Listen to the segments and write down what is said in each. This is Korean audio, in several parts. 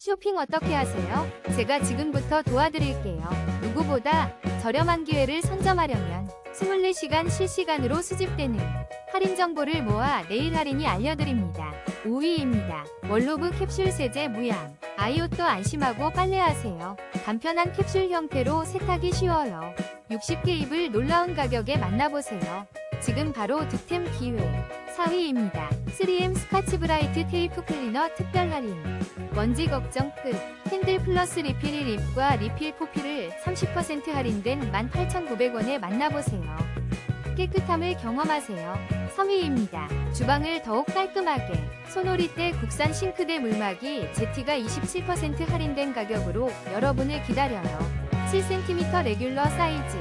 쇼핑 어떻게 하세요? 제가 지금부터 도와드릴게요. 누구보다 저렴한 기회를 선점하려면 24시간 실시간으로 수집되는 할인 정보를 모아 내일 할인이 알려드립니다. 5위입니다. 월로브 캡슐 세제 무향. 아이옷도 안심하고 빨래하세요. 간편한 캡슐 형태로 세탁이 쉬워요. 60개 입을 놀라운 가격에 만나보세요. 지금 바로 득템 기회. 4위입니다. 3M 스카치 브라이트 테이프 클리너 특별 할인. 먼지 걱정 끝. 핸들 플러스 리필 1립과 리필 포피를 30% 할인된 18,900원에 만나보세요. 깨끗함을 경험하세요. 3위입니다. 주방을 더욱 깔끔하게. 소놀이때 국산 싱크대 물막이 제티가 27% 할인된 가격으로 여러분을 기다려요. 7cm 레귤러 사이즈.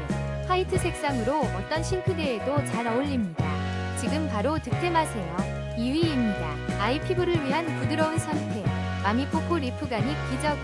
화이트 색상으로 어떤 싱크대에도 잘 어울립니다. 지금 바로 득템하세요. 2위입니다. 아이 피부를 위한 부드러운 선택. 마미코코 리프가닉 기저귀.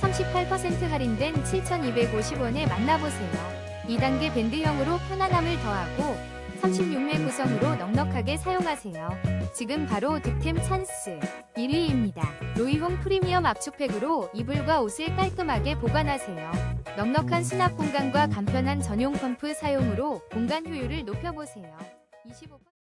38% 할인된 7,250원에 만나보세요. 2단계 밴드형으로 편안함을 더하고 36매 구성으로 넉넉하게 사용하세요. 지금 바로 득템 찬스. 1위입니다. 로이홈 프리미엄 압축팩으로 이불과 옷을 깔끔하게 보관하세요. 넉넉한 수납 공간과 간편한 전용 펌프 사용으로 공간 효율을 높여보세요. 25